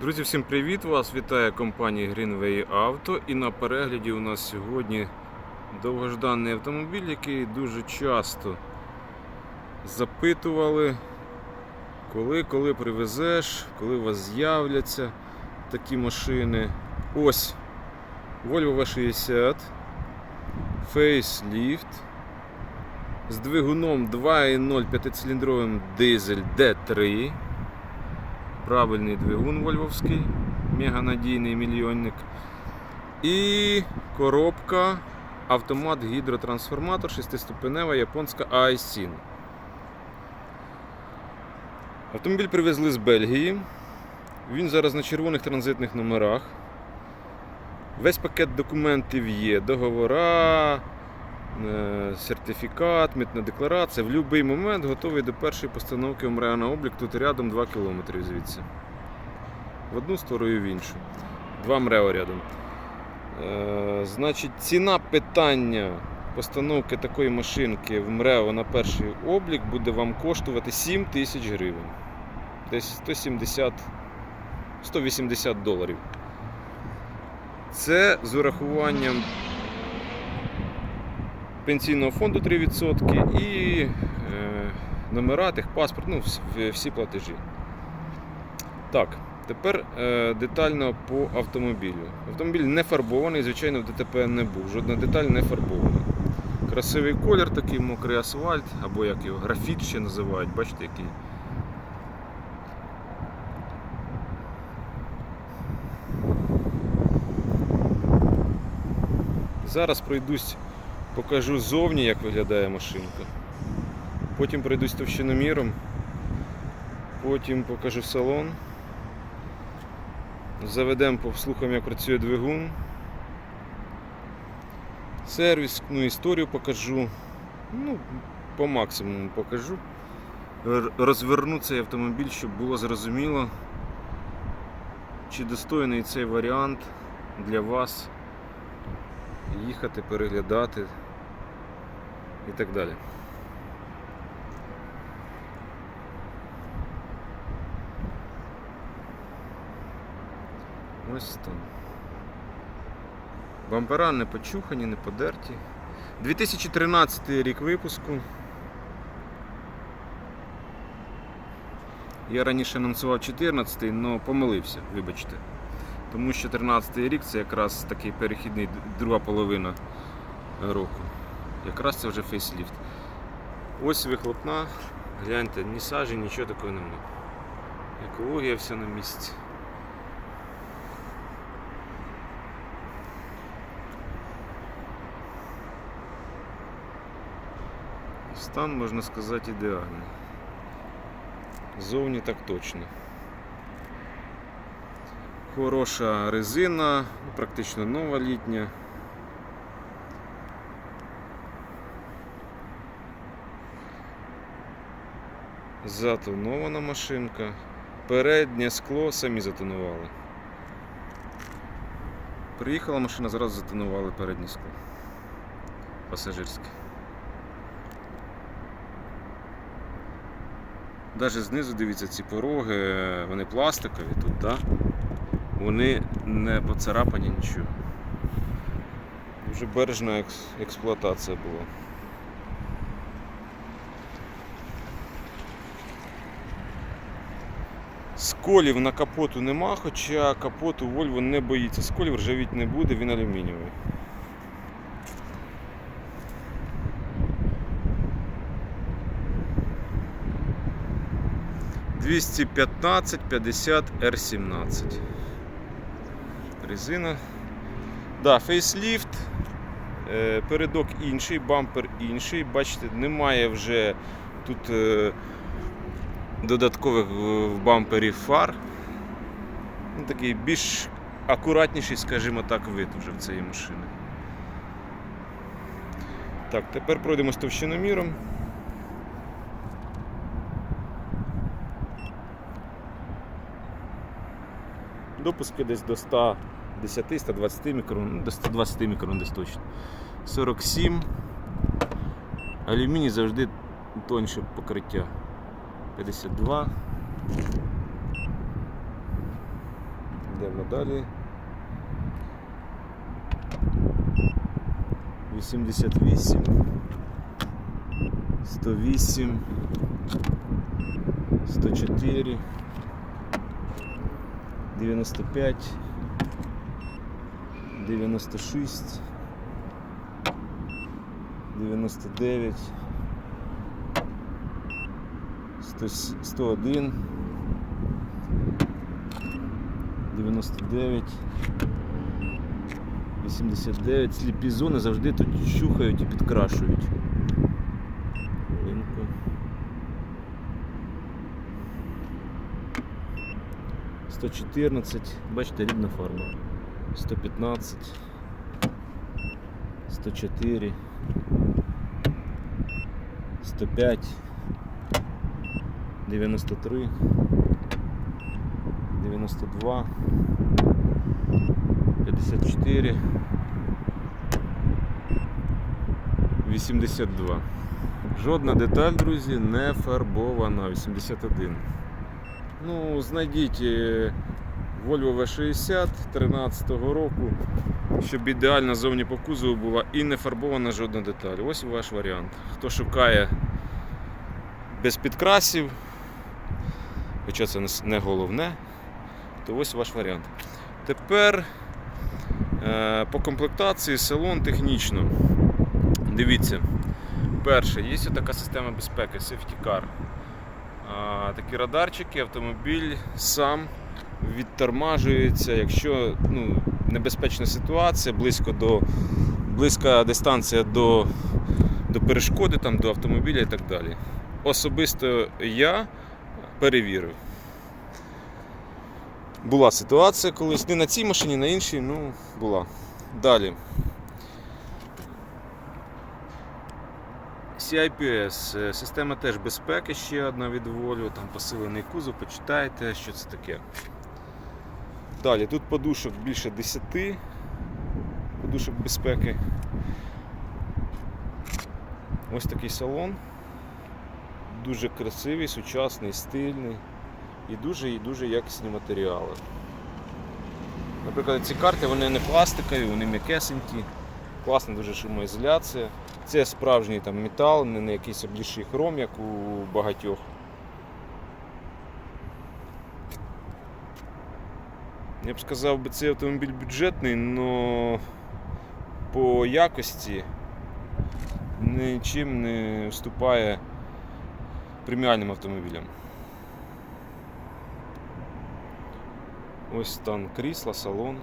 Друзі, всім привіт! Вас вітає компанія Greenway Auto. І на перегляді у нас сьогодні довгожданий автомобіль, який дуже часто запитували, коли, коли привезеш, коли у вас з'являться такі машини. Ось Volvo V60 Facelift з двигуном 2.0 5-циліндровим дизель D3. Правильний двигун вольвовський, меганадійний мільйонник. І коробка автомат гідротрансформатор 6-ступенева японська Aisin. Автомобіль привезли з Бельгії. Він зараз на червоних транзитних номерах. Весь пакет документів є. Договора, сертифікат, митна декларація. В будь-який момент готовий до першої постановки МРЕА на облік. Тут рядом 2 км звідси. В одну сторону і в іншу. Два МРЕО рядом. Е, значить, ціна питання постановки такої машинки в МРЕО на перший облік буде вам коштувати 7 тисяч гривень. Десь 170 180 доларів. Це з урахуванням пенсійного фонду 3% і е, номера, техпаспорт, ну, всі платежі. Так, тепер е, детально по автомобілю. Автомобіль не фарбований, звичайно, в ДТП не був. Жодна деталь не фарбована. Красивий колір, такий мокрий асфальт, або як його графіт ще називають, бачите, який. Зараз пройдусь, покажу ззовні, як виглядає машинка. Потім пройдусь товщиноміром. Потім покажу салон. Заведемо, послухаємо, як працює двигун. Сервісну історію покажу. Ну, по максимуму покажу. Розверну цей автомобіль, щоб було зрозуміло, чи достойний цей варіант для вас їхати, переглядати і так далі. Ось там. Бампера не почухані, не подерті. 2013 рік випуску. Я раніше анонсував 14, але помилився, вибачте. Тому що 13 рік це якраз такий перехідний друга половина року. Якраз це вже фейсліфт. Ось вихлопна. Гляньте, ні сажі, нічого такого немає. Екологія вся на місці. Стан, можна сказати, ідеальний. Зовні так точно. Хороша резина, ну, практично нова літня. Затонована машинка. Переднє скло самі затонували. Приїхала машина, зразу затонували переднє скло. Пасажирське. Навіть знизу дивіться ці пороги, вони пластикові тут, так? Вони не поцарапані нічого. Вже бережна екс- експлуатація була. Сколів на капоту нема, хоча капоту Volvo не боїться. Сколів ржавіть не буде, він алюмінієвий. Двісті п'ятнадцять п'ятдесят R17. Резина. Да, фейсліфт. Е, Передок інший, бампер інший. Бачите, немає вже тут е, додаткових в в бампері фар. Ну, такий більш акуратніший, скажімо так, вид вже в цієї машини. Так, тепер пройдемо з товщиноміром. Допуски десь до 110-120 мікрон, ну, до 120 мікрон десь точно. 47. Алюміній завжди тоньше покриття. 52. Йдемо далі. 88, 108, 104, 95, 96, 99, 100, 101, 99, 89. Сліпі зони завжди тут щухають і підкрашують. Хвилинку. Сто чотирнадцять, бачите, рідна фарба. 115, 104, 105, 93, 92, 54, 82. Жодна деталь, друзі, не фарбована. 81. Ну, знайдіть е, Volvo V60 13 року, щоб ідеально зовні по кузову була і не фарбована жодна деталь. Ось ваш варіант. Хто шукає без підкрасів, хоча це не головне, то ось ваш варіант. Тепер е, по комплектації салон технічно. Дивіться, перше, є така система безпеки, Safety Car. Такі радарчики, автомобіль сам відтормажується, якщо ну, небезпечна ситуація, близько до, близька дистанція до, до перешкоди, там, до автомобіля і так далі. Особисто я перевірив. Була ситуація колись, не на цій машині, на іншій, ну, була. Далі. CIPS, е, система теж безпеки, ще одна від Volvo, там посилений кузов, почитайте, що це таке. Далі, тут подушок більше 10 подушок безпеки. Ось такий салон. Дуже красивий, сучасний, стильний і дуже і дуже якісні матеріали. Наприклад, ці карти вони не пластикові, вони м'якесенькі, класна дуже шумоізоляція. Це справжній там метал, не якийсь обліший хром, як у багатьох. Я б сказав, би, цей автомобіль бюджетний, але по якості нічим не вступає преміальним автомобілям. Ось стан крісла, салон,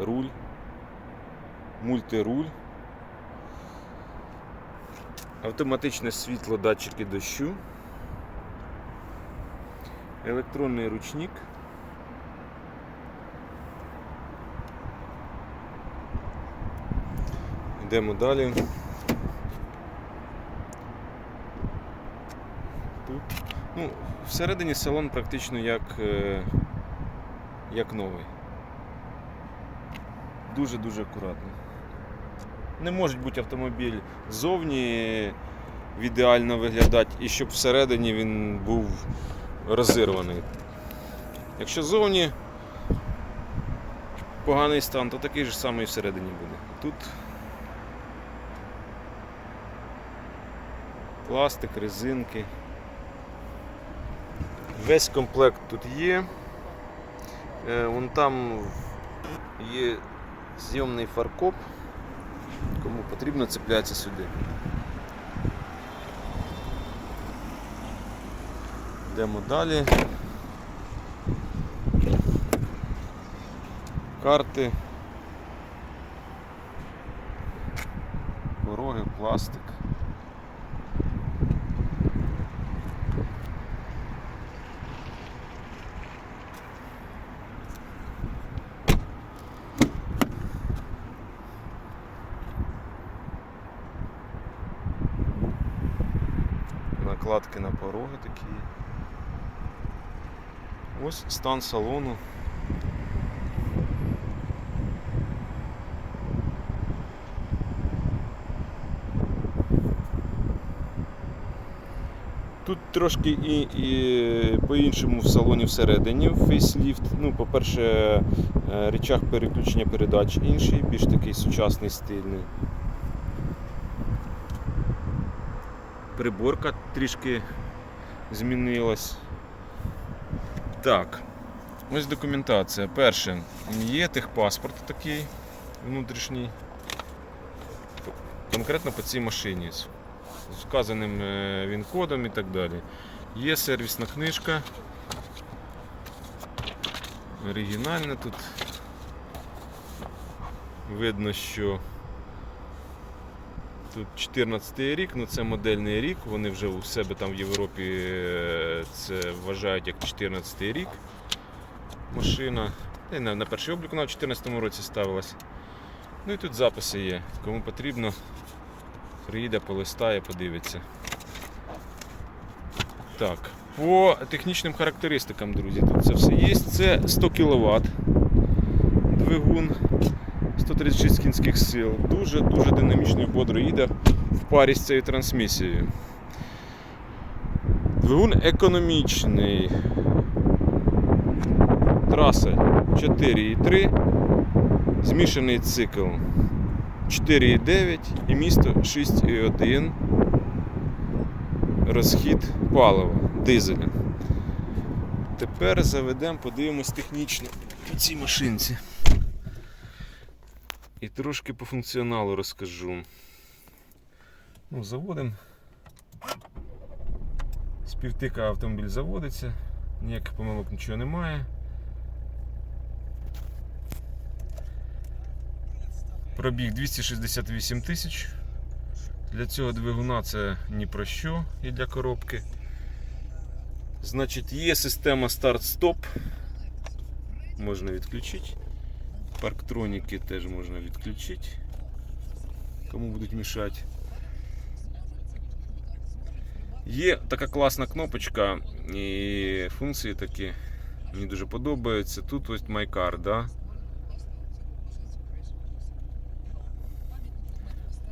руль, мультируль. Автоматичне світло, датчики дощу, електронний ручник. Йдемо далі. Ну, всередині салон практично як, е, як новий. Дуже-дуже акуратно. Не може бути автомобіль ззовні ідеально виглядати і щоб всередині він був розірваний. Якщо ззовні поганий стан, то такий же самий всередині буде. Тут пластик, резинки. Весь комплект тут є. Е, Вон там є зйомний фаркоп. Кому потрібно, цепляється сюди. Йдемо далі. Карти. Пороги, пластик. Накладки на пороги такі. Ось стан салону. Тут трошки і, і по-іншому в салоні всередині фейсліфт. Ну, по-перше, е, речах переключення передач інший, більш такий сучасний стильний. Приборка трішки змінилась. Так, ось документація. Перше, є техпаспорт такий внутрішній. Конкретно по цій машині. з- вказаним е, він-кодом і так далі. Є сервісна книжка. Оригінальна тут. Видно, що тут 14 рік, ну це модельний рік, вони вже у себе там в Європі е, це вважають як 14 рік машина. Й На, на перший облік вона в 2014 році ставилась. Ну і тут записи є. Кому потрібно, приїде, полистає, подивиться. Так, по технічним характеристикам, друзі, тут це все є. Це 100 кВт двигун, 136 кінських сил. Дуже-дуже динамічно і бодро їде в парі з цією трансмісією. Двигун економічний. Траса 4,3, змішаний цикл 4,9 і місто 6,1. Розхід палива, дизеля. Тепер заведемо, подивимось технічно по цій машинці. І трошки по функціоналу розкажу. Ну, заводимо. З півтика автомобіль заводиться, ніяких помилок нічого немає. Пробіг 268 тисяч. Для цього двигуна це ні про що і для коробки. Значить, є система старт-стоп. Можна відключити. Парктроніки теж можна відключити. Кому будуть мішати. Є така класна кнопочка і функції такі. Мені дуже подобаються. Тут ось My Car, да?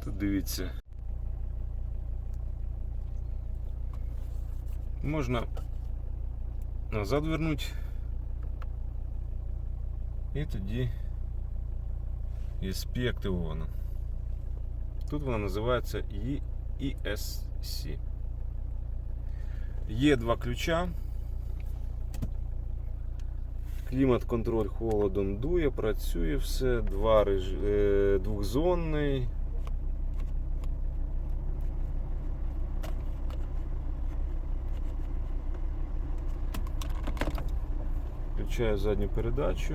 Тут дивіться. Можна назад вернути. І тоді ESP активовано. Тут вона називається ESC. Є два ключа. Клімат контроль холодом дує, працює все, два реж... е, двохзонний. Включаю задню передачу.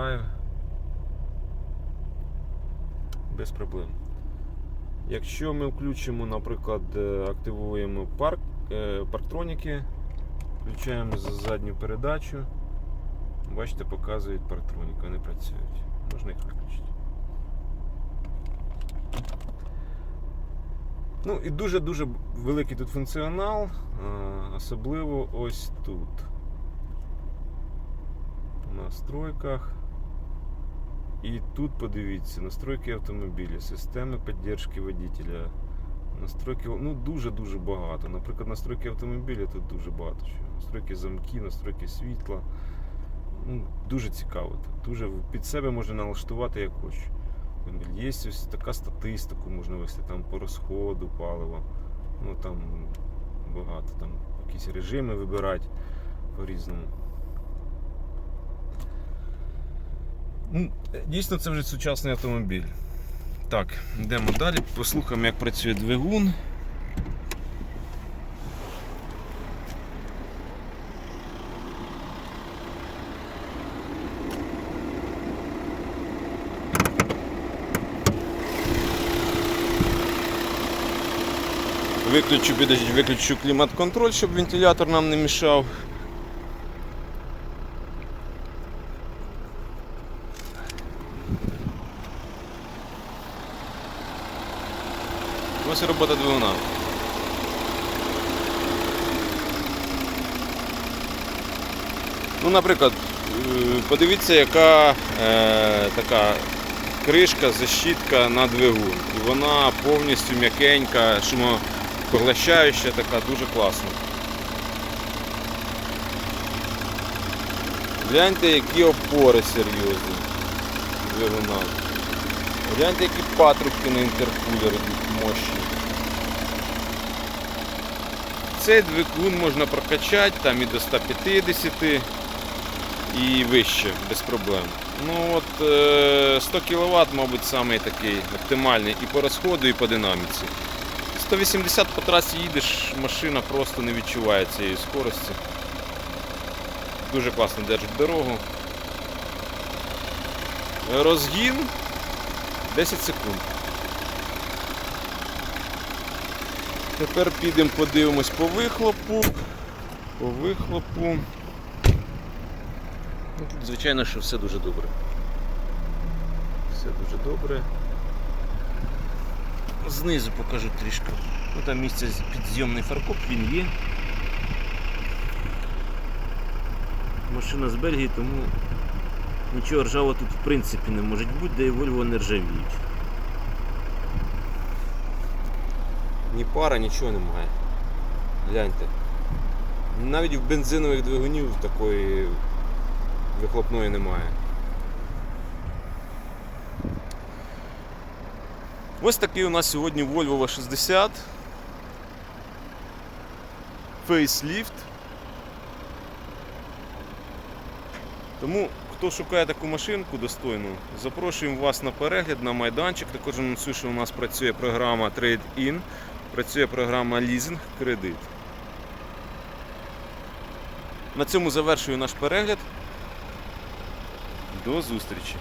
Драйв. Без проблем. Якщо ми включимо, наприклад, е, активуємо парк, е, парктроніки, включаємо задню передачу, бачите, показують парктроніки, вони працюють. Можна їх виключити. Ну і дуже-дуже великий тут функціонал, е, особливо ось тут. В настройках. І тут подивіться, настройки автомобіля, системи підтримки водителя. Настройки, ну дуже-дуже багато. Наприклад, настройки автомобіля тут дуже багато. Що. Настройки замки, настройки світла. Ну, дуже цікаво. Дуже під себе можна налаштувати як хочеш. Є ось така статистику, можна вести там по розходу палива. Ну там багато, там якісь режими вибирати по-різному. Дійсно, це вже сучасний автомобіль. Так, йдемо далі, послухаємо, як працює двигун. Виключу, підождіть, виключу клімат-контроль, щоб вентилятор нам не мішав. Ось робота двигуна. Ну, наприклад, подивіться, яка е, така кришка, защітка на двигун. І вона повністю м'якенька, шумопоглощаюча, така дуже класна. Гляньте, які опори серйозні двигуна. Гляньте, які патрубки на інтеркулер йдуть мощні. Цей двигун можна прокачати там і до 150 і вище, без проблем. Ну от е, 100 кВт, мабуть, самий такий оптимальний і по розходу, і по динаміці. 180 по трасі їдеш, машина просто не відчуває цієї скорості. Дуже класно держить дорогу. Розгін 10 секунд. Тепер підемо подивимось по вихлопу. По вихлопу. Ну, Тут, звичайно, що все дуже добре. Все дуже добре. Знизу покажу трішки. Ну, там місце підзйомний фаркоп, він є. Машина з Бельгії, тому нічого ржавого тут в принципі не може бути, де і Volvo не ржавіють. Ні пара, нічого немає. Гляньте. Навіть в бензинових двигунів такої вихлопної немає. Ось такий у нас сьогодні Volvo V60. Фейсліфт. Тому, хто шукає таку машинку достойну, запрошуємо вас на перегляд на майданчик. Також анонсую, що у нас працює програма Trade-in, працює програма Лізинг Кредит. На цьому завершую наш перегляд. До зустрічі!